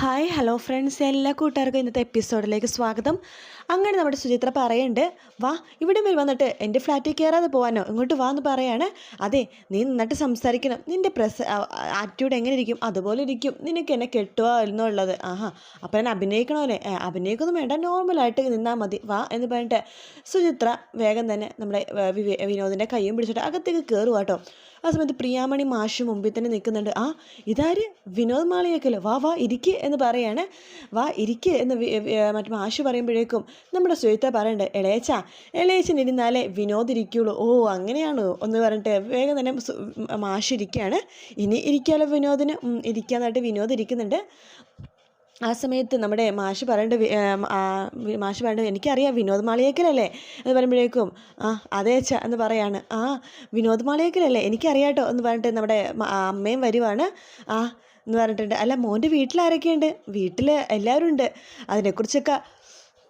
Hi hello friends എല്ലാ കൂട്ടുകാർക്കും ഇന്നത്തെ എപ്പിസോഡിലേക്ക് സ്വാഗതം. അങ്ങനെ നമ്മുടെ സുചിത്ര പറയുന്നുണ്ട് വാ ഇവിടെ വരെ വന്നിട്ട് എന്റെ ഫ്ലാറ്റിൽ കയറാതെ പോകാനോ ഇങ്ങോട്ട് വാ എന്ന് പറയാണ്. അതെ നീ നന്നായിട്ട് സംസാരിക്കണം. നിന്റെ പ്രസ ആറ്റിറ്റ്യൂഡ് എങ്ങനെ ഇരിക്കും അതുപോലെ ഇരിക്കും. നിനക്ക് എന്നെ കെട്ടുക എന്നുള്ളത്. ആഹാ അപ്പം ഞാൻ അഭിനയിക്കണമല്ലേ അഭിനയിക്കൊന്നും വേണ്ട. നോർമലായിട്ട് നിന്നാൽ മതി. വാ എന്ന് പറഞ്ഞിട്ട് സുചിത്ര വേഗം തന്നെ നമ്മുടെ വിനോദിന്റെ കൈയും പിടിച്ചിട്ട് അകത്തേക്ക് കയറുക കേട്ടോ. ആ സമയത്ത് പ്രിയാമണി മാഷ് മുമ്പിൽ തന്നെ നിൽക്കുന്നുണ്ട്. ആ ഇതാര്? വിനോദ് മാളിയേക്കല്ലോ? വാ വാ ഇരിക്ക് എന്ന് പറയാണ്. വാ ഇരിക്ക് എന്ന് മറ്റു മാഷ് പറയുമ്പോഴേക്കും നമ്മുടെ സുഹൃത്ത പറയണ്ട് ഇളയച്ച ഇളയച്ചൻ ഇരുന്നാലേ വിനോദ് ഇരിക്കുള്ളൂ. ഓ അങ്ങനെയാണോ? ഒന്ന് പറഞ്ഞിട്ട് വേഗം തന്നെ മാഷ് ഇരിക്കുകയാണ് ഇനി ഇരിക്കാലോ വിനോദിന്? ഇരിക്കാന്നായിട്ട് വിനോദ് ഇരിക്കുന്നുണ്ട്. ആ സമയത്ത് നമ്മുടെ മാഷ് പറയേണ്ട മാഷ് പറയേണ്ടത് എനിക്കറിയാം വിനോദ് മാളിയേക്കലല്ലേ? എന്ന് പറയുമ്പോഴേക്കും ആ അതെ അച്ഛ എന്ന് പറയാണ്. ആ വിനോദ് മാളിയേക്കലല്ലേ? എനിക്കറിയാട്ടോ എന്ന് പറഞ്ഞിട്ട് നമ്മുടെ അമ്മയും വരുവാണ്. ആ എന്ന് പറഞ്ഞിട്ടുണ്ട്. അല്ല മോന്റെ വീട്ടിലാരൊക്കെയുണ്ട്? വീട്ടിൽ എല്ലാവരും ഉണ്ട് അതിനെക്കുറിച്ചൊക്കെ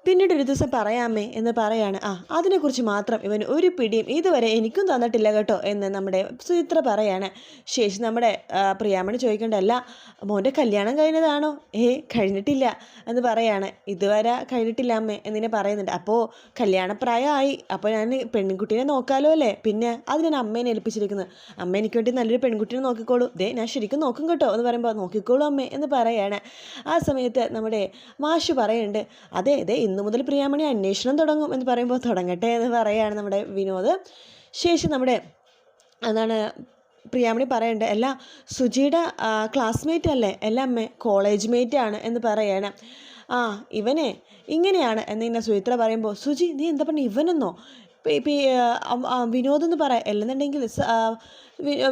പിന്നീട് ഒരു ദിവസം പറയാമേ എന്ന് പറയാണ് ആ അതിനെക്കുറിച്ച് മാത്രം ഇവൻ ഒരു പിടിയും ഇതുവരെ എനിക്കും തന്നിട്ടില്ല കേട്ടോ എന്ന് നമ്മുടെ സുചിത്ര പറയാണ്. ശേഷി നമ്മുടെ പ്രിയാമണി ചോദിക്കേണ്ടല്ല മോന്റെ കല്യാണം കഴിഞ്ഞതാണോ? ഏ കഴിഞ്ഞിട്ടില്ല എന്ന് പറയാണ്. ഇതുവരെ കഴിഞ്ഞിട്ടില്ല അമ്മേ എന്നിനെ പറയുന്നുണ്ട്. അപ്പോൾ കല്യാണപ്രായമായി. അപ്പോൾ ഞാൻ പെൺകുട്ടീനെ നോക്കാലോ അല്ലേ? പിന്നെ അത് ഞാൻ അമ്മേനെ ഏൽപ്പിച്ചിരിക്കുന്നത് അമ്മ എനിക്ക് വേണ്ടി നല്ലൊരു പെൺകുട്ടീനെ നോക്കിക്കോളൂ. ദേ ഞാൻ ശരിക്കും നോക്കും കേട്ടോ എന്ന് പറയുമ്പോൾ നോക്കിക്കോളൂ അമ്മേ എന്ന് പറയാണ്. ആ സമയത്ത് നമ്മുടെ മാഷ് പറയുന്നുണ്ട് അതെ അതെ ഇന്നു മുതൽ പ്രിയാമണി അന്വേഷണം തുടങ്ങും എന്ന് പറയുമ്പോൾ തുടങ്ങട്ടെ എന്ന് പറയുകയാണ് നമ്മുടെ വിനോദ്. ശേഷം നമ്മുടെ എന്താണ് പ്രിയാമണി പറയുന്നുണ്ട് അല്ല സുജിയുടെ ക്ലാസ്മേറ്റ് അല്ലേ അല്ല അമ്മേ കോളേജ് മേറ്റ് ആണ് എന്ന് പറയാണ് ആ ഇവനെ. ഇങ്ങനെയാണ്. എന്നിങ്ങനെ സുചിത്ര പറയുമ്പോൾ സുജി നീ എന്താ പറഞ്ഞ? ഇവനെന്നോ? വിനോദ് എന്ന് പറയാം അല്ലെന്നുണ്ടെങ്കിൽ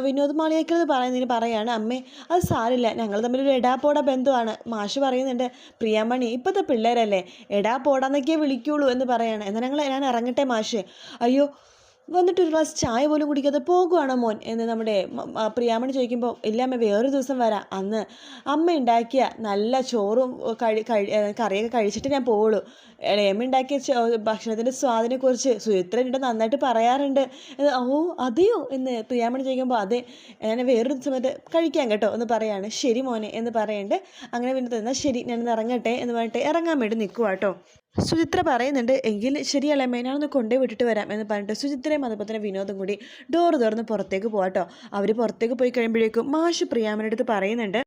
വിനോദ് മാളിയേക്കൽ പറയുന്നതിന് പറയാണ് അമ്മേ അത് സാരില്ല. ഞങ്ങൾ തമ്മിലൊരു എടാ പോടാ ബന്ധമാണ്. മാഷ് പറയുന്നുണ്ട് പ്രിയാമണി ഇപ്പോഴത്തെ പിള്ളേരല്ലേ എടാ പോടാന്നൊക്കെ വിളിക്കുള്ളൂ എന്ന് പറയാണ്. എന്നാൽ ഞങ്ങൾ ഞാൻ ഇറങ്ങട്ടെ മാഷ്. അയ്യോ വന്നിട്ട് ഒരു ഗ്ലാസ് ചായ പോലും കുടിക്കാതെ പോകുവാണോ മോൻ? എന്ന് നമ്മുടെ പ്രിയാമണി ചോദിക്കുമ്പോൾ ഇല്ല അമ്മ വേറൊരു ദിവസം വരാം. അന്ന് അമ്മ ഉണ്ടാക്കിയ നല്ല ചോറും കഴി കഴി കറിയൊക്കെ കഴിച്ചിട്ട് ഞാൻ പോവുള്ളൂ. ഇളയമ്മ ഉണ്ടാക്കിയ ഭക്ഷണത്തിന്റെ സ്വാദിനെക്കുറിച്ച് സുചിത്ര എന്നോട് നന്നായിട്ട് പറയാറുണ്ട്. ഓ അതെയോ? എന്ന് പ്രിയാമണി ചോദിക്കുമ്പോൾ അതെ ഞാൻ വേറൊരു ദിവസം വരെ കഴിക്കാം കേട്ടോ എന്ന് പറയാണ്. ശരി മോനെ എന്ന് പറയുന്നുണ്ട് അങ്ങനെ പിന്നെ എന്നാൽ ശരി ഞാൻ ഇറങ്ങട്ടെ എന്ന് പറഞ്ഞിട്ട് ഇറങ്ങാൻ വേണ്ടി നിൽക്കുക കേട്ടോ. സുചിത്ര പറയുന്നുണ്ട് എങ്കിൽ ശരിയല്ല മേനാണെന്ന് കൊണ്ടേ വിട്ടിട്ട് വരാം എന്ന് പറഞ്ഞിട്ട് സുചിത്രയും അതുപോലെ തന്നെ വിനോദം കൂടി ഡോറ് തുറന്ന് പുറത്തേക്ക് പോകാം കേട്ടോ അവർ പുറത്തേക്ക് പോയി കഴിയുമ്പോഴേക്കും മാഷ് പ്രിയാമനടുത്ത് പറയുന്നുണ്ട്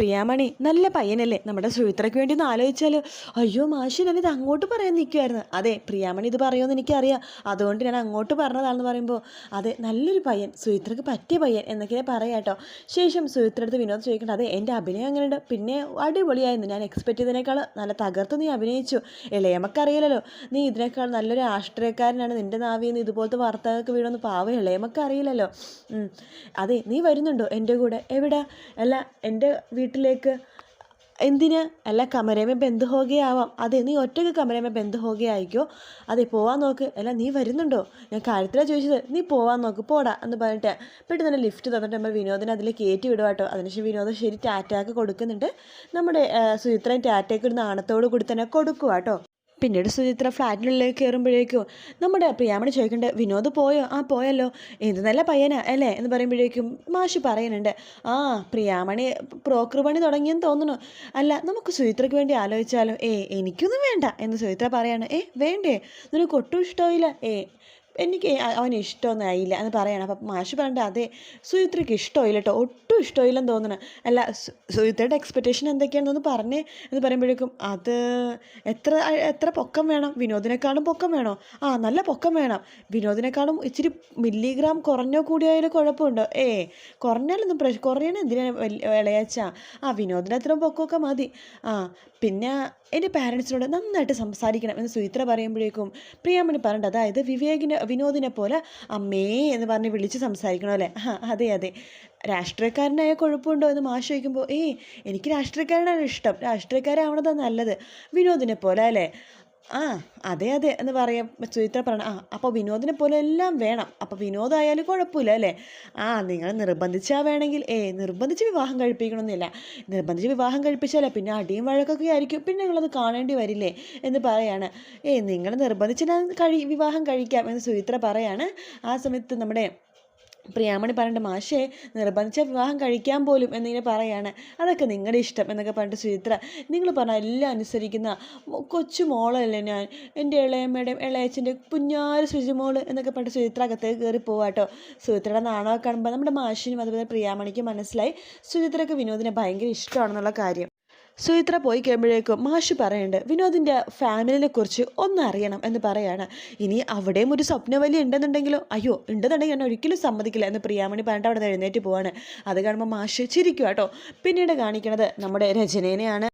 പ്രിയാമണി നല്ല പയ്യനല്ലേ? നമ്മുടെ സുചിത്രയ്ക്ക് വേണ്ടി ഒന്ന് ആലോചിച്ചാൽ അയ്യോ മാഷി ഞാനിത് അങ്ങോട്ട് പറയാൻ നിൽക്കുമായിരുന്നു അതെ പ്രിയാമണി ഇത് പറയുമെന്ന് എനിക്കറിയാം. അതുകൊണ്ട് ഞാൻ അങ്ങോട്ട് പറഞ്ഞതാണെന്ന് പറയുമ്പോൾ അതെ നല്ലൊരു പയ്യൻ സുചിത്രയ്ക്ക് പറ്റിയ പയ്യൻ എന്നൊക്കെ പറയാം കേട്ടോ. ശേഷം സുചിത്ര അടുത്ത് വിനോദ് ചോദിക്കണ്ട അതെ എന്റെ അഭിനയം അങ്ങനെയുണ്ട് പിന്നെ അടിപൊളിയായിരുന്നു. ഞാൻ എക്സ്പെക്ട് ചെയ്തതിനേക്കാൾ നല്ല തകർത്ത് നീ അഭിനയിച്ചു. ഇളയമക്കറിയില്ലല്ലോ നീ ഇതിനേക്കാൾ നല്ലൊരു രാഷ്ട്രീയക്കാരനാണ് നിന്റെ നാവിന്ന് ഇതുപോലത്തെ വാർത്തകൾക്ക് വീടൊന്ന് പാവം ഇളയമക്കറിയില്ലല്ലോ. അതെ നീ വരുന്നുണ്ടോ എന്റെ കൂടെ? എവിടെ? അല്ല എന്റെ വീട്ടിലേക്ക് എന്തിന്? അല്ല കമരേമേ ബന്ധു ഹോകയാവാം അതെ നീ ഒറ്റയ്ക്ക് കമരേമേ ബന്ധു ഹോകയായിക്കോ അതെ പോവാൻ നോക്ക്. അല്ല നീ വരുന്നുണ്ടോ? ഞാൻ കാര്യത്തിലാണ് ചോദിച്ചത്. നീ പോവാൻ നോക്ക് പോടാ എന്ന് പറഞ്ഞിട്ട് പെട്ടെന്ന് തന്നെ ലിഫ്റ്റ് തന്നിട്ട് നമ്മൾ വിനോദിനെ അതിൽ കയറ്റി വിടുവാട്ടോ അതിനുശേഷം വിനോദം ശരി ടാറ്റാക്ക് കൊടുക്കുന്നുണ്ട്. നമ്മുടെ സുചിത്രൻ ടാറ്റയ്ക്ക് ഒരു നാണത്തോട് കൂടി തന്നെ കൊടുക്കുക കേട്ടോ പിന്നീട് സുചിത്ര ഫ്ലാറ്റിനുള്ളിലേക്ക് കയറുമ്പോഴേക്കും നമ്മുടെ പ്രിയാമണി ചോദിക്കേണ്ടത് വിനോദ് പോയോ? ആ പോയല്ലോ. എന്ത് നല്ല പയ്യനാ? അല്ലേ? എന്ന് പറയുമ്പോഴേക്കും മാഷി പറയുന്നുണ്ട് ആ പ്രിയാമണി പ്രോക്കർ പണി തുടങ്ങിയെന്ന് തോന്നുന്നു. അല്ല നമുക്ക് സുചിത്രയ്ക്ക് വേണ്ടി ആലോചിച്ചാലോ? ഏ എനിക്കൊന്നും വേണ്ട എന്ന് സുചിത്ര പറയാണ്. ഏ വേണ്ടേ? നിനക്ക് ഒട്ടും ഇഷ്ടമില്ല ഏ എനിക്ക് അവന് ഇഷ്ടമൊന്നും ആയില്ല എന്ന് പറയണം. അപ്പം മാഷ് പറഞ്ഞിട്ട് അതെ സുചിത്രയ്ക്ക് ഇഷ്ടമില്ല കേട്ടോ ഒട്ടും ഇഷ്ടമായില്ലെന്ന് തോന്നണം. അല്ല സു- സുചിത്രയുടെ എക്സ്പെക്റ്റേഷൻ എന്തൊക്കെയാണെന്നൊന്ന് പറഞ്ഞേ എന്ന് പറയുമ്പോഴേക്കും അത് എത്ര എത്ര പൊക്കം വേണം? വിനോദിനെക്കാളും പൊക്കം വേണോ? ആ നല്ല പൊക്കം വേണം. വിനോദിനെക്കാളും ഇച്ചിരി മില്ലിഗ്രാം കുറഞ്ഞോ കൂടിയായാലും കുഴപ്പമുണ്ടോ? ഏ കുറഞ്ഞാലൊന്നും പ്രശ്നം കുറയണ എന്തിനാണ് ഇളയച്ച ആ വിനോദിന് അത്രയും പൊക്കമൊക്കെ മതി. ആ പിന്നെ എന്റെ പാരൻസിനോട് നന്നായിട്ട് സംസാരിക്കണം എന്ന് സുചിത്ര പറയുമ്പോഴേക്കും പ്രിയാമണി പറഞ്ഞിട്ട് അതായത് വിവേകിനെ വിനോദിനെ പോലെ അമ്മേ എന്ന് പറഞ്ഞ് വിളിച്ച് സംസാരിക്കണം അല്ലേ? അതെ അതെ. രാഷ്ട്രീയക്കാരനായ കുഴപ്പമുണ്ടോ എന്ന് മാഷ് ചോദിക്കുമ്പോൾ ഏയ് എനിക്ക് രാഷ്ട്രീയക്കാരനാണ് ഇഷ്ടം. രാഷ്ട്രീയക്കാരാവണതാ നല്ലത്. വിനോദിനെ പോലെ അല്ലേ? ആ അതെ അതെ എന്ന് പറയാം സുചിത്ര പറയണം ആ അപ്പോൾ വിനോദിനെ പോലെ എല്ലാം വേണം. അപ്പോൾ വിനോദമായാലും കുഴപ്പമില്ല അല്ലേ? ആ നിങ്ങൾ നിർബന്ധിച്ചാ വേണമെങ്കിൽ ഏ നിർബന്ധിച്ച് വിവാഹം കഴിപ്പിക്കണമെന്നില്ല. നിർബന്ധിച്ച് വിവാഹം കഴിപ്പിച്ചാലേ പിന്നെ അടിയും വഴക്കൊക്കെ ആയിരിക്കും. പിന്നെ നിങ്ങളത് കാണേണ്ടി വരില്ലേ? എന്ന് പറയാണ്. ഏ നിങ്ങൾ നിർബന്ധിച്ച് ഞാൻ കഴി വിവാഹം കഴിക്കാം എന്ന് സുചിത്ര പറയാണ്. ആ സമയത്ത് നമ്മുടെ പ്രിയാമണി പറഞ്ഞിട്ട് മാഷേ നിർബന്ധിച്ച വിവാഹം കഴിക്കാൻ പോലും എന്നിങ്ങനെ പറയാണ്. അതൊക്കെ നിങ്ങളുടെ ഇഷ്ടം എന്നൊക്കെ പറഞ്ഞിട്ട് സുചിത്ര നിങ്ങൾ പറഞ്ഞ എല്ലാം അനുസരിക്കുന്ന കൊച്ചു മോളല്ലേ ഞാൻ? എന്റെ ഇളയമ്മയുടെയും ഇളയച്ചന്റെ കുഞ്ഞാറ് ശുചിമോൾ എന്നൊക്കെ പറഞ്ഞിട്ട് സുചിത്ര അകത്തേക്ക് കയറി പോവാട്ടോ. സുചിത്രയുടെ നാണമൊക്കെ കാണുമ്പോൾ നമ്മുടെ മാഷിനും അതുപോലെ പ്രിയാമണിക്കും മനസ്സിലായി. സുചിത്രയ്ക്ക് വിനോദിനെ ഭയങ്കര ഇഷ്ടമാണെന്നുള്ള കാര്യം. സുചിത്ര പോയി കഴിയുമ്പോഴേക്കും മാഷ് പറയുന്നുണ്ട് വിനോദിന്റെ ഫാമിലിനെ കുറിച്ച് ഒന്ന് അറിയണം എന്ന് പറയാണ്. ഇനി അവിടെയും ഒരു സ്വപ്നവലി ഉണ്ടെന്നുണ്ടെങ്കിലോ? അയ്യോ ഉണ്ടെന്നുണ്ടെങ്കിൽ ഞാൻ ഒരിക്കലും സമ്മതിക്കില്ല എന്ന് പ്രിയാമണി പറഞ്ഞിട്ട് അവിടെ എഴുന്നേറ്റ് പോവാണ്. അത് കാണുമ്പോൾ മാഷ് ചിരിക്കും കേട്ടോ പിന്നീട് കാണിക്കണത് നമ്മുടെ രചനേനെയാണ്.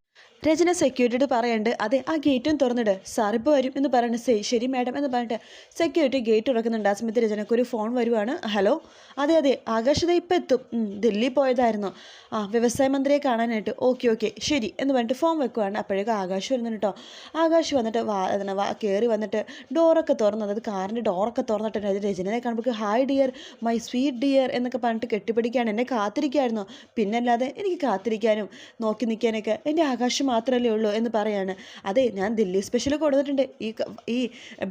രചന സെക്യൂരിറ്റിയോട് പറയണ്ട് അതെ ആ ഗേറ്റും തുറന്നിട്. സാർ ഇപ്പോൾ വരും എന്ന് പറയുന്നത് സേ ശരി മാഡം എന്ന് പറഞ്ഞിട്ട് സെക്യൂരിറ്റി ഗേറ്റ് തുറക്കുന്നുണ്ട്. ആ സമയത്ത് രചനക്ക് ഒരു ഫോൺ വരുവാണ്. ഹലോ അതെ അതെ. ആകാശത ഇപ്പം എത്തും. ദില്ലി പോയതായിരുന്നു. ആ വ്യവസായ മന്ത്രിയെ കാണാനായിട്ട്. ഓക്കെ ഓക്കെ ശരി എന്ന് പറഞ്ഞിട്ട് ഫോൺ വെക്കുവാണ്. അപ്പോഴേക്കും ആകാശ് വരുന്നുണ്ട് കേട്ടോ ആകാശ് വന്നിട്ട് വാ വാ കയറി വന്നിട്ട് ഡോറൊക്കെ തുറന്നു. അതായത് കാറിന്റെ ഡോറൊക്കെ തുറന്നിട്ടുണ്ട് അത് രചനയെ കാണുമ്പോൾ hi dear my sweet dear എന്നൊക്കെ പറഞ്ഞിട്ട് കെട്ടിപ്പിടിക്കുകയാണ് എന്നെ കാത്തിരിക്കുകയായിരുന്നു പിന്നല്ലാതെ എനിക്ക് കാത്തിരിക്കാനും നോക്കി നിൽക്കാനൊക്കെ എന്റെ ആകാശം മാത്രമല്ലേ ഉള്ളൂ എന്ന് പറയാണ്. അതെ ഞാൻ ദില്ലി സ്പെഷ്യൽ കൊടുത്തിട്ടുണ്ട് ഈ ഈ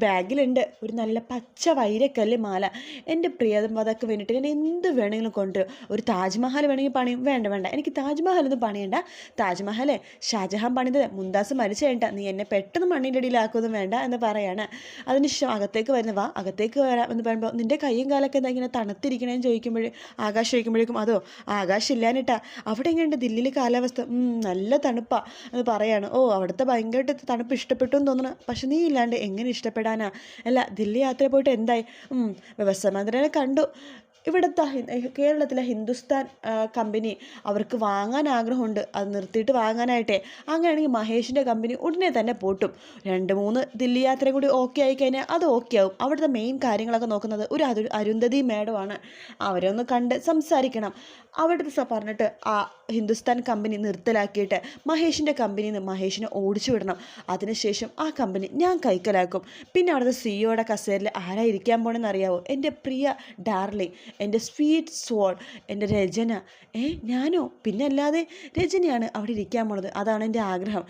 ബാഗിലുണ്ട് ഒരു നല്ല പച്ച വൈരക്കല്ല് മാല. എന്റെ പ്രിയതമതക്ക് വേണ്ടിയിട്ട് ഞാൻ എന്ത് വേണമെങ്കിലും കൊണ്ടുവരും. ഒരു താജ്മഹൽ വേണമെങ്കിൽ പണിയും. വേണ്ട വേണ്ട. എനിക്ക് താജ്മഹൽ ഒന്നും പണിയണ്ട താജ്മഹലേ ഷാജഹാൻ പണിതത്. മുന്താസ് മരിച്ചു കഴിഞ്ഞ നീ എന്നെ പെട്ടെന്ന് മണ്ണിന്റെ അടിയിലാക്കുമൊന്നും വേണ്ട എന്ന് പറയാണ്. അതിനുശേഷം അകത്തേക്ക് വരുന്ന വാ അകത്തേക്ക് വരാം എന്ന് പറയുമ്പോൾ നിന്റെ കൈയും കാലൊക്കെ എന്താ ഇങ്ങനെ തണുത്തിരിക്കണേന്ന് ചോദിക്കുമ്പോഴേ ആകാശം ചോദിക്കുമ്പോഴേക്കും അതോ ആകാശം ഇല്ലാനിട്ടാ അവിടെ എങ്ങനെയുണ്ട് ദില്ലിയിലെ കാലാവസ്ഥ? നല്ല തണുപ്പാ. എന്ന് പറയാണ് ഓ അവിടുത്തെ ഭയങ്കരമായിട്ട് തണുപ്പ് ഇഷ്ടപ്പെട്ടു എന്ന് തോന്നുന്നു പക്ഷെ നീ ഇല്ലാണ്ട് എങ്ങനെ ഇഷ്ടപ്പെടാനാ? അല്ല ദില്ലി യാത്ര പോയിട്ട് എന്തായി? വ്യവസായ മന്ത്രിനെ കണ്ടു. ഇവിടുത്തെ കേരളത്തിലെ ഹിന്ദുസ്ഥാൻ കമ്പനി അവർക്ക് വാങ്ങാൻ ആഗ്രഹമുണ്ട്. അത് നിർത്തിയിട്ട് വാങ്ങാനായിട്ടേ. അങ്ങനെയാണെങ്കിൽ മഹേഷിന്റെ കമ്പനി ഉടനെ തന്നെ പൂട്ടും. രണ്ട് മൂന്ന് ദില്ലി യാത്രയും കൂടി ഓക്കെ ആയി കഴിഞ്ഞാൽ അത് ഓക്കെ ആവും. അവിടുത്തെ മെയിൻ കാര്യങ്ങളൊക്കെ നോക്കുന്നത് ഒരു അരു അരുന്ധതി മേഡമാണ് അവരെ ഒന്ന് കണ്ട് സംസാരിക്കണം. അവിടുത്തെ പറഞ്ഞിട്ട് ആ ഹിന്ദുസ്ഥാൻ കമ്പനി നിർത്തലാക്കിയിട്ട് മഹേഷിന്റെ കമ്പനിയിൽ നിന്ന് മഹേഷിനെ ഓടിച്ചു വിടണം. അതിനുശേഷം ആ കമ്പനി ഞാൻ കൈക്കലാക്കും. പിന്നെ അവിടുത്തെ സിഇഒയുടെ കസേരയിൽ ആരാ ഇരിക്കാൻ പോണെന്ന് അറിയാവോ? എന്റെ പ്രിയ ഡാർലിംഗ്. എന്റെ സ്വീറ്റ് സോൾ എന്റെ രചന. ഏ ഞാനോ? പിന്നെ അല്ലാതെ രചനയാണ് അവിടെ ഇരിക്കാൻ പോണത് അതാണ് എന്റെ ആഗ്രഹം.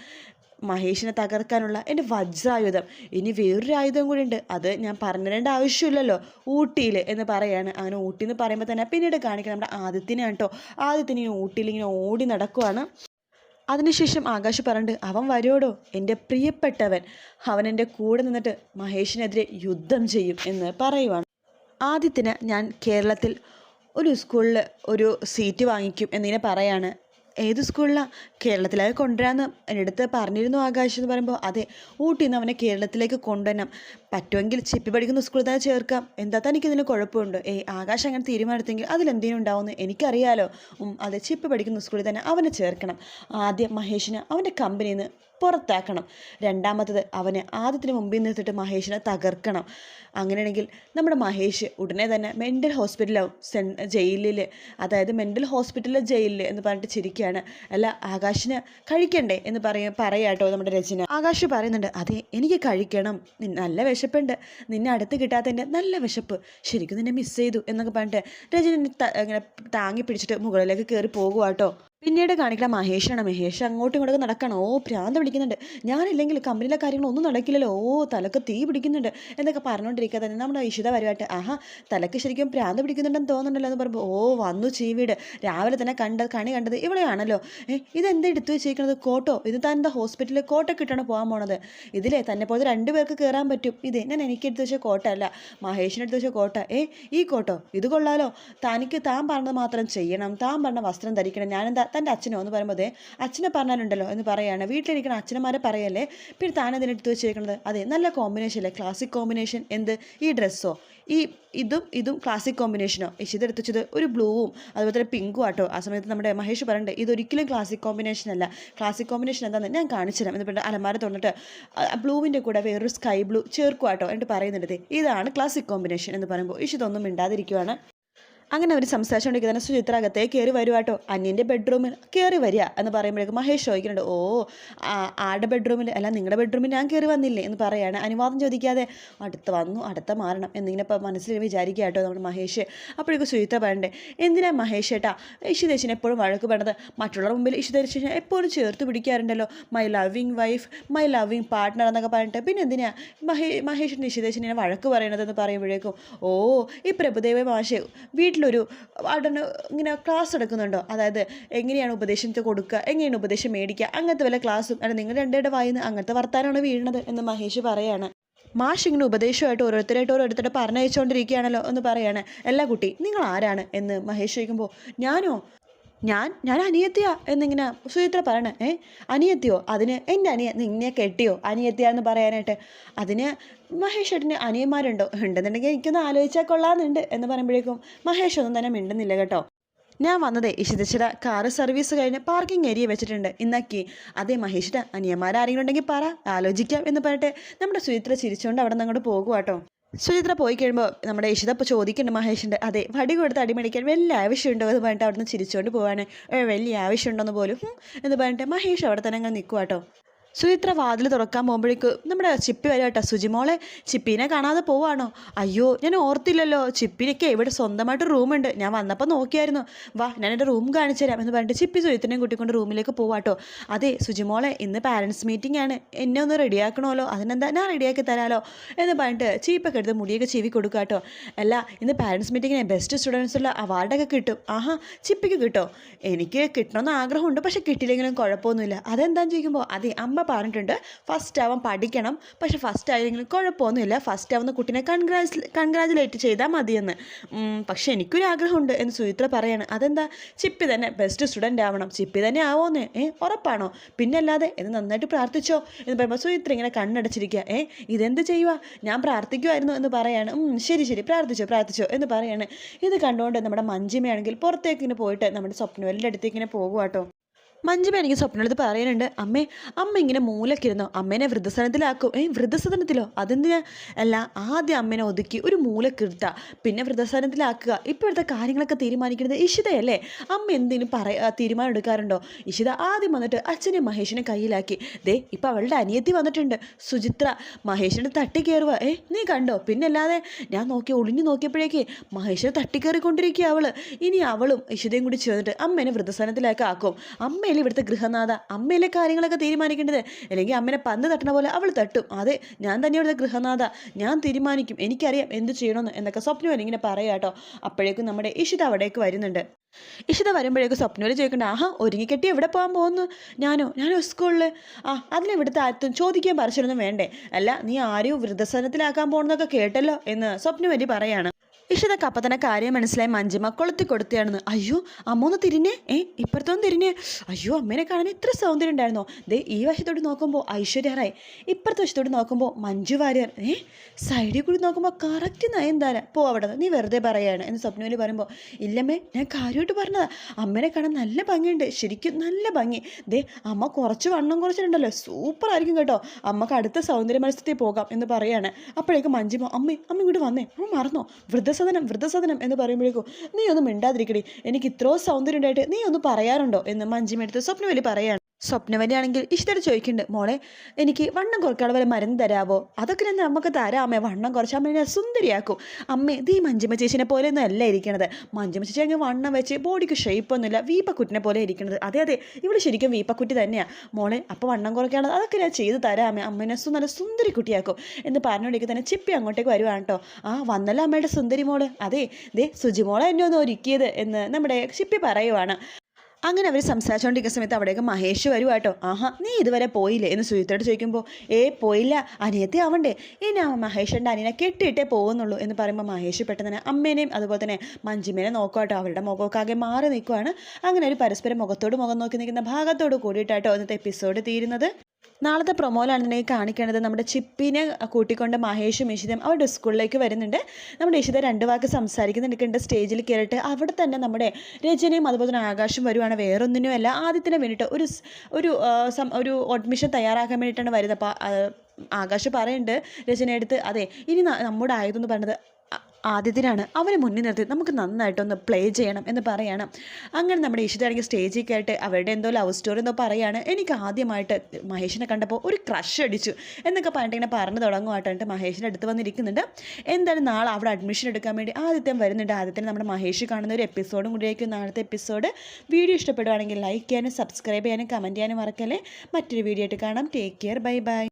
മഹേഷിനെ തകർക്കാനുള്ള എന്റെ വജ്രായുധം. ഇനി വേറൊരു ആയുധം കൂടി ഉണ്ട്. അത് ഞാൻ പറഞ്ഞിടേണ്ട ആവശ്യമില്ലല്ലോ. ഊട്ടിയിൽ എന്ന് പറയാണ്. അങ്ങനെ ഊട്ടി എന്ന് പറയുമ്പോൾ തന്നെ പിന്നീട് കാണിക്കുന്നത് നമ്മുടെ ആദ്യത്തിനെ കേട്ടോ. ആദ്യത്തിന് ഇങ്ങനെ ഊട്ടിയിൽ ഇങ്ങനെ ഓടി നടക്കുവാണ്. അതിനുശേഷം ആകാശ് പറഞ്ഞിട്ട് അവൻ വരോടോ എന്റെ പ്രിയപ്പെട്ടവൻ. അവൻ എന്റെ കൂടെ നിന്നിട്ട് മഹേഷിനെതിരെ യുദ്ധം ചെയ്യും എന്ന് പറയുവാണ്. ആദ്യത്തിന് ഞാൻ കേരളത്തിൽ ഒരു സ്കൂളിൽ ഒരു സീറ്റ് വാങ്ങിക്കും എന്നിങ്ങനെ പറയാണ്. ഏത് സ്കൂളിലാണ് കേരളത്തിലേക്ക് കൊണ്ടുവരാമെന്ന് എന്റെ അടുത്ത് പറഞ്ഞിരുന്നു ആകാശ് എന്ന് പറയുമ്പോൾ അതെ ഊട്ടിയിൽ നിന്ന് അവനെ കേരളത്തിലേക്ക് കൊണ്ടുവരണം. പറ്റുമെങ്കിൽ ചിപ്പി പഠിക്കുന്ന സ്കൂളിൽ തന്നെ ചേർക്കാം. എന്താ തനിക്ക് ഇതിന് കുഴപ്പമുണ്ട്? ഏ ആകാശ് അങ്ങനെ തീരുമാനത്തെങ്കിൽ അതിലെന്തെങ്കിലും ഉണ്ടാവുമെന്ന് എനിക്കറിയാലോ. അതെ ചിപ്പി പഠിക്കുന്ന സ്കൂളിൽ തന്നെ അവനെ ചേർക്കണം. ആദ്യം മഹേഷിന് അവന്റെ കമ്പനിയിൽ നിന്ന് പുറത്താക്കണം. രണ്ടാമത്തത് അവനെ ആദ്യത്തിന് മുമ്പിൽ നിർത്തിയിട്ട് മഹേഷിനെ തകർക്കണം. അങ്ങനെയാണെങ്കിൽ നമ്മുടെ മഹേഷ് ഉടനെ തന്നെ മെന്റൽ ഹോസ്പിറ്റലാവും സെൻ ജയിലിൽ അതായത് മെന്റൽ ഹോസ്പിറ്റലിലെ ജയിലിൽ എന്ന് പറഞ്ഞിട്ട് ചിരിക്കുകയാണ് അല്ല ആകാശിന് കഴിക്കണ്ടേ എന്ന് പറയ പറയാട്ടോ നമ്മുടെ രചന. ആകാശ് പറയുന്നുണ്ട് അതെ എനിക്ക് കഴിക്കണം. നല്ല വിശപ്പുണ്ട്. നിന്നെ അടുത്ത് കിട്ടാത്തതിന്റെ നല്ല വിശപ്പ്. ശരിക്കും നിന്നെ മിസ് ചെയ്തു എന്നൊക്കെ പറഞ്ഞിട്ട് രചന ഇങ്ങനെ താങ്ങി പിടിച്ചിട്ട് മുകളിലേക്ക് കയറി പോകുവാട്ടോ പിന്നീട് കാണിക്കണം മഹേഷാണ് മഹേഷ് അങ്ങോട്ടും ഇങ്ങോട്ടും നടക്കണം? ഓ ഭ്രാന്ത് പിടിക്കുന്നുണ്ട് ഞാനില്ലെങ്കിൽ കമ്പനിയിലെ കാര്യങ്ങളൊന്നും നടക്കില്ലല്ലോ. ഓ തലക്ക് തീ പിടിക്കുന്നുണ്ട് എന്നൊക്കെ പറഞ്ഞുകൊണ്ടിരിക്കുക തന്നെ നമ്മുടെ ഇഷിത വരുമായിട്ട് ആഹാ തലക്ക് ശരിക്കും ഭ്രാന്ത് പിടിക്കുന്നുണ്ടെന്ന് തോന്നുന്നുണ്ടല്ലോ എന്ന് പറയുമ്പോൾ ഓ വന്നു ചീവീട് രാവിലെ തന്നെ കണ്ട കണി കണ്ടത് ഇവിടെയാണല്ലോ. ഏ ഇതെന്താ എടുത്തു വെച്ചിരിക്കുന്നത് കോട്ടോ? ഇത് താൻ എന്താ ഹോസ്പിറ്റലിൽ കോട്ടൊക്കെ ഇട്ടാണ് പോകാൻ പോണത്? ഇതിലേ തന്നെ പോലെ രണ്ട് പേർക്ക് കയറാൻ പറ്റും. ഇത് ഞാൻ എനിക്ക് എടുത്തു വെച്ച കോട്ട അല്ല മഹേഷിന് എടുത്തു വെച്ച കോട്ട. ഏ ഈ കോട്ടോ? ഇത് കൊള്ളാലോ. തനിക്ക് താൻ പറഞ്ഞത് മാത്രം ചെയ്യണം. താൻ പറഞ്ഞ വസ്ത്രം ധരിക്കണം. ഞാനെന്താ തന്റെ അച്ഛനോ എന്ന് പറയുമ്പോൾ അതെ അച്ഛനെ പറഞ്ഞാലുണ്ടല്ലോ എന്ന് പറയാണ്. വീട്ടിലിരിക്കുന്ന അച്ഛനമാരെ പറയല്ലേ പിന്നെ താൻ ഇതിനെടുത്ത് വെച്ചിരിക്കുന്നത് അതെ നല്ല കോമ്പിനേഷൻ അല്ലേ? ക്ലാസിക് കോമ്പിനേഷൻ എന്ത്? ഈ ഡ്രസ്സോ ഈ ഇതും ഇതും ക്ലാസിക് കോമ്പിനേഷനോ ഇഷിത് എടുത്ത് വെച്ചത് ഒരു ബ്ലൂവും അതുപോലെ തന്നെ പിങ്കും ആട്ടോ. ആ സമയത്ത് നമ്മുടെ മഹേഷ് പറയുന്നുണ്ട് ഇതൊരിക്കലും ക്ലാസിക് കോമ്പിനേഷൻ അല്ല. ക്ലാസിക് കോമ്പിനേഷൻ എന്താണെന്ന് ഞാൻ കാണിച്ചു തരാം. എന്ന് അലമാര തുറന്നിട്ട് ബ്ലൂവിന്റെ കൂടെ വേറൊരു സ്കൈ ബ്ലൂ ചേർക്കുവാട്ടോ. എന്നിട്ട് പറയുന്നുണ്ട് ഇതാണ് ക്ലാസിക് കോമ്പിനേഷൻ എന്ന് പറയുമ്പോൾ ഇഷിതൊന്നും മിണ്ടാതിരിക്കുവാണ്. അങ്ങനെ അവർ സംസാരിച്ചുകൊണ്ടിരിക്കുന്ന തന്നെ സുചിത്ര അകത്തേ കയറി വരുവാട്ടോ അന്യന്റെ ബെഡ്റൂമിൽ കയറി വരിക എന്ന് പറയുമ്പോഴേക്കും മഹേഷ് ചോദിക്കുന്നുണ്ട് ഓ ആടെ ബെഡ്റൂമിൽ അല്ല നിങ്ങളുടെ ബെഡ്റൂമിൽ ഞാൻ കയറി വന്നില്ലേ? എന്ന് പറയാണ്. അനുവാദം ചോദിക്കാതെ അടുത്ത് വന്നു അടുത്ത മാറണം. എന്നിങ്ങനെ മനസ്സിൽ വിചാരിക്കുക കേട്ടോ നമ്മുടെ മഹേഷ്. അപ്പോഴേക്കും സുചിത്ര പറയണ്ടേ എന്തിനാ മഹേഷ് ഏട്ടാ ഇഷിതേശിനെ എപ്പോഴും വഴക്ക് പെടുന്നത് മറ്റുള്ളവരുടെ മുമ്പിൽ ഇഷിതേശിനെ എപ്പോഴും ചേർത്ത് പിടിക്കാറുണ്ടല്ലോ. My loving wife my loving partner എന്നൊക്കെ പറഞ്ഞിട്ട്. പിന്നെ എന്തിനാ മഹേ മഹേഷിന്റെ ഇഷിതേശിനെ വഴക്ക് പറയണതെന്ന് പറയുമ്പോഴേക്കും ഓ ഈ പ്രഭുദേവ മാഷേ വീട്ടിൽ വീട്ടിലൊരു അവിടെ ഇങ്ങനെ ക്ലാസ് എടുക്കുന്നുണ്ടോ അതായത് എങ്ങനെയാണ് ഉപദേശത്തെ കൊടുക്കുക? എങ്ങനെയാണ് ഉപദേശം മേടിക്കുക? അങ്ങനത്തെ വല്ല ക്ലാസ്സും അല്ല നിങ്ങൾ രണ്ടുപേരുടെ വായിന്ന് അങ്ങനത്തെ വർത്താനമാണ് വീഴുന്നത് എന്ന് മഹേഷ് പറയാണ്. മാഷ് ഇങ്ങനെ ഉപദേശമായിട്ട് ഓരോരുത്തരായിട്ട് ഓരോരുത്തരുടെ പറഞ്ഞയച്ചുകൊണ്ടിരിക്കുകയാണല്ലോ എന്ന് പറയാണ്. എല്ലാ കുട്ടി നിങ്ങൾ ആരാണ്? എന്ന് മഹേഷ് ചോദിക്കുമ്പോൾ ഞാനോ? ഞാൻ ഞാൻ അനിയത്തിയാ എന്നിങ്ങനെ സുചിത്ര പറയണേ ഏ അനിയത്തിയോ? അതിന് എന്റെ അനിയ നിന്നെ കെട്ടിയോ? അനിയത്തിയാന്ന് പറയാനായിട്ട് അതിന് മഹേഷ് ഏട്ടന് അനിയന്മാരുണ്ടോ? ഉണ്ടെന്നുണ്ടെങ്കിൽ എനിക്കൊന്ന് ആലോചിച്ചാൽ കൊള്ളാമെന്നുണ്ട് എന്ന് പറയുമ്പോഴേക്കും മഹേഷ് ഒന്നും തന്നെ മിണ്ടുന്നില്ല കേട്ടോ. ഞാൻ വന്നതേ ഇഷിതച്ചിട കാറ് സർവീസ് കഴിഞ്ഞ് പാർക്കിംഗ് ഏരിയ വെച്ചിട്ടുണ്ട്. ഇന്നാക്കി അതേ മഹേഷിട്ട അനിയന്മാരാരെങ്കിലും ഉണ്ടെങ്കിൽ പറ ആലോചിക്കാം എന്ന് പറഞ്ഞിട്ട് നമ്മുടെ സുചിത്ര ചിരിച്ചുകൊണ്ട് അവിടെ നിന്ന് അങ്ങോട്ട് പോകുവാട്ടോ സുചിത്ര പോയി കഴിയുമ്പോൾ നമ്മുടെ യേശുദ അപ്പോൾ ചോദിക്കുന്നുണ്ട് മഹേഷിന്റെ അതെ വടി കൊടുത്ത് അടിമടിക്കാൻ വലിയ ആവശ്യമുണ്ടോ? എന്ന് പറഞ്ഞിട്ട് അവിടെ നിന്ന് ചിരിച്ചുകൊണ്ട് പോവാണ്. വലിയ വലിയ ആവശ്യമുണ്ടോന്ന് പോലും എന്ന് പറഞ്ഞിട്ട് മഹേഷ് അവിടെ തന്നെ അങ്ങനെ നിൽക്കുവാട്ടോ സുചിത്ര വാതിൽ തുറക്കാൻ പോകുമ്പോഴേക്ക് നമ്മുടെ ചിപ്പി വരും കേട്ടോ സുജിമോളെ ചിപ്പീനെ കാണാതെ പോവാണോ? അയ്യോ ഞാൻ ഓർത്തില്ലല്ലോ. ചിപ്പിനൊക്കെ ഇവിടെ സ്വന്തമായിട്ട് റൂമുണ്ട്. ഞാൻ വന്നപ്പോൾ നോക്കിയായിരുന്നു. വാ ഞാൻ എന്റെ റൂം കാണിച്ചു തരാം എന്ന് പറഞ്ഞിട്ട് ചിപ്പി സുചിത്രനെയും കൂട്ടിക്കൊണ്ട് റൂമിലേക്ക് പോവാട്ടോ. അതെ സുജിമോളെ ഇന്ന് പാരൻസ് മീറ്റിംഗ് ആണ്. എന്നെ ഒന്ന് റെഡിയാക്കണമല്ലോ അതിനെന്താ ഞാൻ റെഡിയാക്കി തരാമല്ലോ എന്ന് പറഞ്ഞിട്ട് ചീപ്പൊക്കെ എടുത്ത് മുടിയൊക്കെ ചീവി കൊടുക്കാട്ടോ. കേട്ടോ അല്ല ഇന്ന് പാരൻസ് മീറ്റിങ്ങിന് ബെസ്റ്റ് സ്റ്റുഡൻസുള്ള അവാർഡൊക്കെ കിട്ടും. ആഹാ ചിപ്പിക്ക് കിട്ടോ? എനിക്ക് കിട്ടണമെന്ന് ആഗ്രഹമുണ്ട് പക്ഷേ കിട്ടിയില്ലെങ്കിലും കുഴപ്പമൊന്നുമില്ല. അതെന്താന്ന് ചോദിക്കുമ്പോൾ അതെ അമ്മ പറഞ്ഞിട്ടുണ്ട്. ഫസ്റ്റ് ആവാൻ പഠിക്കണം. പക്ഷേ ഫസ്റ്റ് ആയില്ലെങ്കിലും കുഴപ്പമൊന്നുമില്ല. ഫസ്റ്റ് ആവുന്ന കുട്ടീനെ കൺഗ്രാജു കൺഗ്രാജുലേറ്റ് ചെയ്താൽ മതിയെന്ന്. പക്ഷേ എനിക്കൊരു ആഗ്രഹമുണ്ട് എന്ന് സുചിത്ര പറയാണ്. അതെന്താ? ചിപ്പി തന്നെ ബെസ്റ്റ് സ്റ്റുഡന്റ് ആവണം. ചിപ്പി തന്നെ ആവോന്ന്. ഏ ഉറപ്പാണോ? പിന്നെ അല്ലാതെ എന്ന് നന്നായിട്ട് പ്രാർത്ഥിച്ചോ എന്ന് പറയുമ്പോൾ സുചിത്ര ഇങ്ങനെ കണ്ണടച്ചിരിക്കുക ഏ ഇതെന്ത് ചെയ്യുക ഞാൻ പ്രാർത്ഥിക്കുമായിരുന്നു എന്ന് പറയാണ്. ശരി ശരി. പ്രാർത്ഥിച്ചോ പ്രാർത്ഥിച്ചോ എന്ന് പറയാണ്. ഇത് കണ്ടുകൊണ്ട് നമ്മുടെ മഞ്ജിമയാണെങ്കിൽ പുറത്തേക്ക് ഇങ്ങനെ പോയിട്ട് നമ്മുടെ സ്വപ്നവലിന്റെ അടുത്തേക്ക് ഇങ്ങനെ പോകുവാട്ടോ. മഞ്ജുമ എനിക്ക് സ്വപ്നടുത്ത് പറയാനുണ്ട് അമ്മേ അമ്മ ഇങ്ങനെ മൂലക്കിരുന്നോ? അമ്മേനെ വൃദ്ധസദനത്തിലാക്കും. ഏ വൃദ്ധസദനത്തിലോ? അതെന്തിനാ അല്ല ആദ്യം അമ്മേനെ ഒതുക്കി ഒരു മൂലക്കിരുത്തുക പിന്നെ വൃദ്ധസദനത്തിലാക്കുക. ഇപ്പോഴത്തെ കാര്യങ്ങളൊക്കെ തീരുമാനിക്കുന്നത് ഇഷിതയല്ലേ? അമ്മ എന്തിനും പറയ തീരുമാനം എടുക്കാറുണ്ടോ? ഇഷിത ആദ്യം വന്നിട്ട് അച്ഛനെ മഹേഷിനെ കയ്യിലാക്കി. ദേ ഇപ്പം അവളുടെ അനിയത്തി വന്നിട്ടുണ്ട്. സുചിത്ര മഹേഷിനെ തട്ടി കയറുക ഏ നീ കണ്ടോ? പിന്നല്ലാതെ ഞാൻ നോക്കി ഒളിഞ്ഞു നോക്കിയപ്പോഴേക്ക് മഹേഷിനെ തട്ടിക്കയറിക്കൊണ്ടിരിക്കുക അവൾ ഇനി അവളും ഇഷിതയും കൂടി ചേർന്നിട്ട് അമ്മേനെ വൃദ്ധസദനത്തിലേക്ക് ആക്കും അമ്മയല്ലേ ഇവിടുത്തെ ഗൃഹനാഥ. അമ്മയിലെ കാര്യങ്ങളൊക്കെ തീരുമാനിക്കേണ്ടത്? അല്ലെങ്കിൽ അമ്മനെ പന്ത് തട്ടണ പോലെ അവൾ തട്ടും. അതെ ഞാൻ തന്നെ ഇവിടുത്തെ ഗൃഹനാഥ. ഞാൻ തീരുമാനിക്കും. എനിക്കറിയാം എന്ത് ചെയ്യണമെന്ന് എന്നൊക്കെ സ്വപ്നം ഇങ്ങനെ പറയാം കേട്ടോ. അപ്പോഴേക്കും നമ്മുടെ ഇഷിത അവിടേക്ക് വരുന്നുണ്ട്. ഇഷിത വരുമ്പോഴേക്കും സ്വപ്നോട് ചോദിക്കണ്ട ആഹാ ഒരുങ്ങിക്കെട്ടി എവിടെ പോകാൻ പോകുന്നു? ഞാനോ? ഞാനോ സ്കൂളിൽ ആ അതിന് ഇവിടുത്തെ ആർത്തും ചോദിക്കാൻ പറിച്ചിരുന്നു വേണ്ടേ. അല്ല നീ ആരെയും വൃദ്ധസനത്തിലാക്കാൻ പോകുന്നതൊക്കെ കേട്ടല്ലോ എന്ന് സ്വപ്നവലി പറയാണ്. ഇഷിതക്ക് അപ്പം തന്നെ കാര്യം മനസ്സിലായി മഞ്ജിമ കൊളുത്തി കൊടുത്തിയാണെന്ന്. അയ്യോ അമ്മ ഒന്ന് തിരിഞ്ഞേ. ഏ ഇപ്പുറത്തൊന്ന് തിരിഞ്ഞേ. അയ്യോ അമ്മേനെ കാണാൻ ഇത്ര സൗന്ദര്യം ഉണ്ടായിരുന്നോ? ദേ ഈ വശത്തോട് നോക്കുമ്പോൾ ഐശ്വര്യ റായ് ഇപ്പുറത്തെ വശത്തോട് നോക്കുമ്പോൾ മഞ്ജു വാര്യർ. ഏ സൈഡിൽ കൂടി നോക്കുമ്പോൾ കറക്റ്റ് നയൻതാര പോ അവിടെ നീ വെറുതെ പറയാണ് എന്ന് സ്വപ്നവിൽ പറയുമ്പോൾ ഇല്ലമ്മേ ഞാൻ കാര്യമായിട്ട് പറഞ്ഞതാ. അമ്മേനെ കാണാൻ നല്ല ഭംഗിയുണ്ട്. ശരിക്കും നല്ല ഭംഗി. ദേ അമ്മ കുറച്ച് വണ്ണം കുറച്ചിട്ടുണ്ടല്ലോ. സൂപ്പർ ആയിരിക്കും കേട്ടോ. അമ്മയ്ക്ക് അടുത്ത സൗന്ദര്യ മത്സരത്തിൽ പോകാം എന്ന് പറയാണ്. അപ്പോഴേക്കും മഞ്ജിമ അമ്മേ അമ്മ ഇങ്ങോട്ട് വന്നേ. അമ്മ മറന്നോ? വൃദ്ധസദനം വൃദ്ധസദനം എന്ന് പറയുമ്പോഴേക്കും നീ ഒന്നും മിണ്ടാതിരിക്കടി. എനിക്ക് ഇത്രയോ സൗന്ദര്യം ഉണ്ടായിട്ട് നീ ഒന്ന് പറയാറുണ്ടോ? എന്ന് മഞ്ജിമെടുത്ത് സ്വപ്നവലി പറയാണ് സ്വപ്നവലിയാണെങ്കിൽ ഇഷ്ടം ചോദിക്കുന്നുണ്ട് മോളെ എനിക്ക് വണ്ണം കുറയ്ക്കാൻ വല്ല മരുന്ന് തരാവോ? അതൊക്കെ ഞാൻ നമുക്ക് തരാം അമ്മേ. വണ്ണം കുറച്ച് അമ്മ എന്നെ സുന്ദരിയാക്കും. അമ്മേ ഈ മഞ്ജിമ ചേച്ചിനെ പോലെ ഒന്നും അല്ല ഇരിക്കണത്. മഞ്ജിമ ചേച്ചി അങ്ങ് വണ്ണം വെച്ച് ബോഡിക്ക് ഷേപ്പൊന്നുമില്ല വീപ്പക്കുട്ടിനെ പോലെ ഇരിക്കണത്. അതെ അതെ ഇവിടെ ശരിക്കും വീപ്പക്കുട്ടി തന്നെയാണ് മോളെ അപ്പോൾ വണ്ണം കുറയ്ക്കാനുള്ളത് അതൊക്കെ ഞാൻ ചെയ്ത് തരാം അമ്മേ. അമ്മേനെ നല്ല സുന്ദരി കുട്ടിയാക്കും. എന്ന് പറഞ്ഞുകൊണ്ടിരിക്കുക തന്നെ ചിപ്പി അങ്ങോട്ടേക്ക് വരുവാണ് കേട്ടോ. ആ വന്നല്ല അമ്മയുടെ സുന്ദരി മോൾ? അതെ ദേ സുജിമോളെ എന്നെ ഒന്ന് ഒരുക്കിയത് എന്ന് നമ്മുടെ ചിപ്പി പറയുവാണ്. അങ്ങനെ അവർ സംസാരിച്ചുകൊണ്ടിരിക്കുന്ന സമയത്ത് അവിടേക്ക് മഹേഷ് വരുവാ കേട്ടോ. ആഹാ നീ ഇതുവരെ പോയില്ലേ? എന്ന് സുജിത്തോട് ചോദിക്കുമ്പോൾ ഏ പോയില്ല. അനിയത്തെ ആവണ്ടേ? ഇനി ആ മഹേഷിന്റെ അനിയനെ കെട്ടിയിട്ടേ പോകുന്നുള്ളൂ. എന്ന് പറയുമ്പോൾ മഹേഷ് പെട്ടെന്ന് തന്നെ അമ്മേനെയും അതുപോലെ തന്നെ മഞ്ജിമേനെ നോക്കുക കേട്ടോ. അവരുടെ മുഖമൊക്കെ ആകെ മാറി നിൽക്കുവാണ് അങ്ങനെ ഒരു പരസ്പരം മുഖത്തോട് മുഖം നോക്കി നിൽക്കുന്ന ഭാഗത്തോട് കൂടിയിട്ടാട്ടോ ഇന്നത്തെ എപ്പിസോഡ് തീരുന്നത്. നാളത്തെ പ്രൊമോയിലാണെന്നുണ്ടെങ്കിൽ കാണിക്കേണ്ടത് നമ്മുടെ ചിപ്പിനെ കൂട്ടിക്കൊണ്ട് മഹേഷും ഇഷിതയും അവരുടെ സ്കൂളിലേക്ക് വരുന്നുണ്ട്. നമ്മുടെ ഇഷിത രണ്ട് വാക്ക് സംസാരിക്കുന്നുണ്ട്. സ്റ്റേജിൽ കയറിയിട്ട്. അവിടെ തന്നെ നമ്മുടെ രചനയും അതുപോലെ തന്നെ ആകാശം വരുവാണ്. വേറൊന്നിനുമല്ല. ആദ്യത്തിന് വേണ്ടിയിട്ട് ഒരു ഒരു ഒരു അഡ്മിഷൻ തയ്യാറാക്കാൻ വേണ്ടിയിട്ടാണ് വരുന്നത്. അപ്പോൾ ആകാശ് പറയുന്നുണ്ട് രചനയെടുത്ത് അതെ ഇനി നമ്മുടെ ആയതെന്ന് ആ- ആദ്യത്തിനാണ് അവനെ മുന്നിൽ നിർത്തി നമുക്ക് നന്നായിട്ടൊന്ന് പ്ലേ ചെയ്യണം എന്ന് പറയണം. അങ്ങനെ നമ്മുടെ ഇഷിതാണെങ്കിൽ സ്റ്റേജിൽ കയറിയിട്ട് അവരുടെ എന്തോ ലവ് സ്റ്റോറി എന്തോ പറയാണ്. എനിക്ക് ആദ്യമായിട്ട് മഹേഷിനെ കണ്ടപ്പോൾ ഒരു ക്രഷ് അടിച്ചു എന്നൊക്കെ പറഞ്ഞിട്ട് ഇങ്ങനെ പറഞ്ഞു തുടങ്ങുമായിട്ട് എന്നിട്ട് മഹേഷിന്റെ അടുത്ത് വന്നിരിക്കുന്നുണ്ട്. എന്തായാലും നാളെ അവിടെ അഡ്മിഷൻ എടുക്കാൻ വേണ്ടി ആദ്യത്തെ വരുന്നുണ്ട്. ആദ്യത്തിന് നമ്മുടെ മഹേഷ് കാണുന്ന ഒരു എപ്പിസോഡും കൂടിയായിരിക്കും നാളത്തെ എപ്പിസോഡ് വീഡിയോ ഇഷ്ടപ്പെടുകയാണെങ്കിൽ ലൈക്ക് ചെയ്യാനും സബ്സ്ക്രൈബ് ചെയ്യാനും കമന്റ് ചെയ്യാനും മറക്കല്ലേ. മറ്റൊരു വീഡിയോ ആയിട്ട് കാണാം. Take care bye bye